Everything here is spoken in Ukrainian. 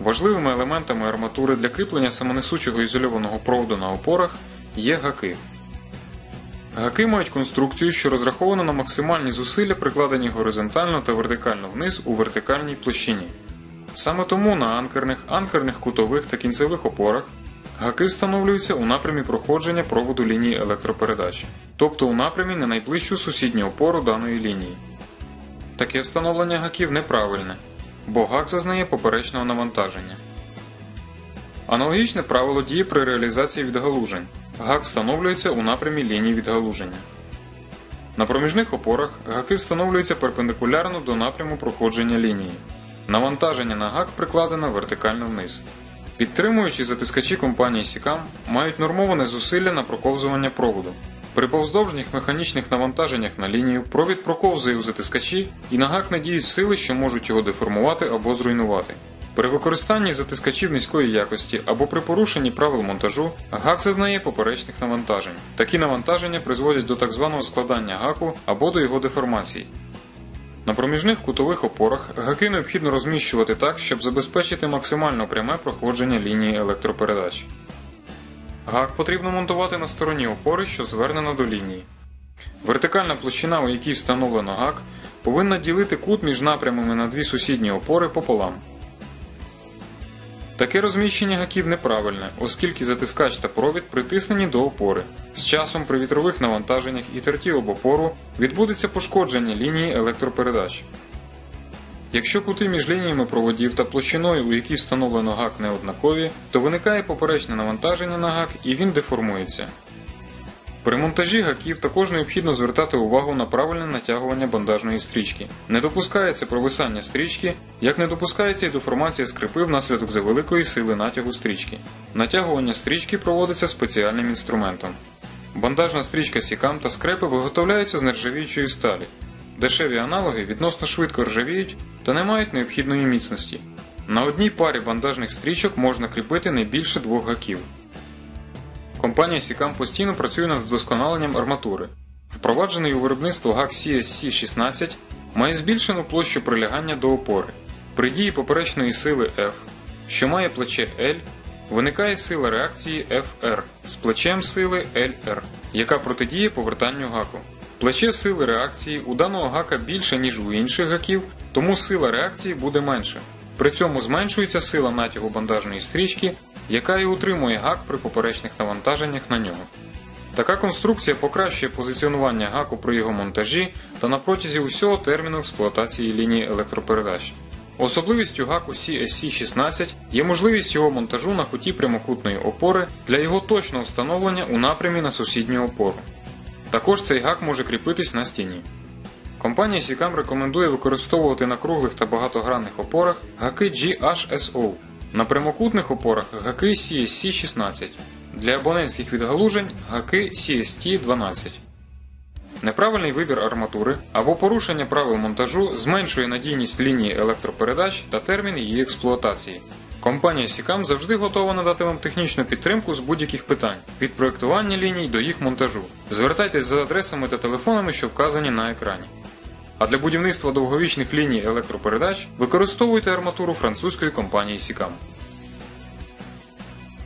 Важливими елементами арматури для кріплення самонесучого ізольованого проводу на опорах є гаки. Гаки мають конструкцію, що розрахована на максимальні зусилля, прикладені горизонтально та вертикально вниз у вертикальній площині. Саме тому на анкерних, анкерних кутових та кінцевих опорах гаки встановлюються у напрямі проходження проводу лінії електропередач, тобто у напрямі на найближчу сусідню опору даної лінії. Таке встановлення гаків неправильне, бо гак зазнає поперечного навантаження. Аналогічне правило діє при реалізації відгалужень. Гак встановлюється у напрямі лінії відгалуження. На проміжних опорах гаки встановлюються перпендикулярно до напряму проходження лінії. Навантаження на гак прикладено вертикально вниз. Підтримуючі затискачі компанії Сікам мають нормоване зусилля на проковзування проводу. При повздовжніх механічних навантаженнях на лінію провід проковзує у затискачі і на гак не діють сили, що можуть його деформувати або зруйнувати. При використанні затискачів низької якості або при порушенні правил монтажу гак зазнає поперечних навантажень. Такі навантаження призводять до так званого складання гаку або до його деформації. На проміжних кутових опорах гаки необхідно розміщувати так, щоб забезпечити максимально пряме проходження лінії електропередач. Гак потрібно монтувати на стороні опори, що звернена до лінії. Вертикальна площина, у якій встановлено гак, повинна ділити кут між напрямами на дві сусідні опори пополам. Таке розміщення гаків неправильне, оскільки затискач та провід притиснені до опори. З часом при вітрових навантаженнях і терті об опору відбудеться пошкодження лінії електропередач. Якщо кути між лініями проводів та площиною, у якій встановлено гак неоднакові, то виникає поперечне навантаження на гак і він деформується. При монтажі гаків також необхідно звертати увагу на правильне натягування бандажної стрічки. Не допускається провисання стрічки, як не допускається і деформація скрипи внаслідок завеликої сили натягу стрічки. Натягування стрічки проводиться спеціальним інструментом. Бандажна стрічка сікам та скрепи виготовляються з нержавіючої сталі. Дешеві аналоги відносно швидко ржавіють та не мають необхідної міцності. На одній парі бандажних стрічок можна кріпити не більше двох гаків. Компанія Сікам постійно працює над вдосконаленням арматури. Впроваджений у виробництво гак CSC 16 має збільшену площу прилягання до опори. При дії поперечної сили F, що має плече L, виникає сила реакції FR з плечем сили LR, яка протидіє повертанню гаку. Плече сили реакції у даного гака більше, ніж у інших гаків, тому сила реакції буде менше. При цьому зменшується сила натягу бандажної стрічки, яка і утримує гак при поперечних навантаженнях на нього. Така конструкція покращує позиціонування гаку при його монтажі та на протязі усього терміну експлуатації лінії електропередач. Особливістю гаку CSC16 є можливість його монтажу на куті прямокутної опори для його точного встановлення у напрямі на сусідню опору. Також цей гак може кріпитись на стіні. Компанія Sicam рекомендує використовувати на круглих та багатогранних опорах гаки GHSO, на прямокутних опорах гаки CSC16, для абонентських відгалужень гаки CST12. Неправильний вибір арматури або порушення правил монтажу зменшує надійність лінії електропередач та термін її експлуатації. Компанія Sicam завжди готова надати вам технічну підтримку з будь-яких питань від проєктування ліній до їх монтажу. Звертайтесь за адресами та телефонами, що вказані на екрані. А для будівництва довговічних ліній електропередач використовуйте арматуру французької компанії Sicam.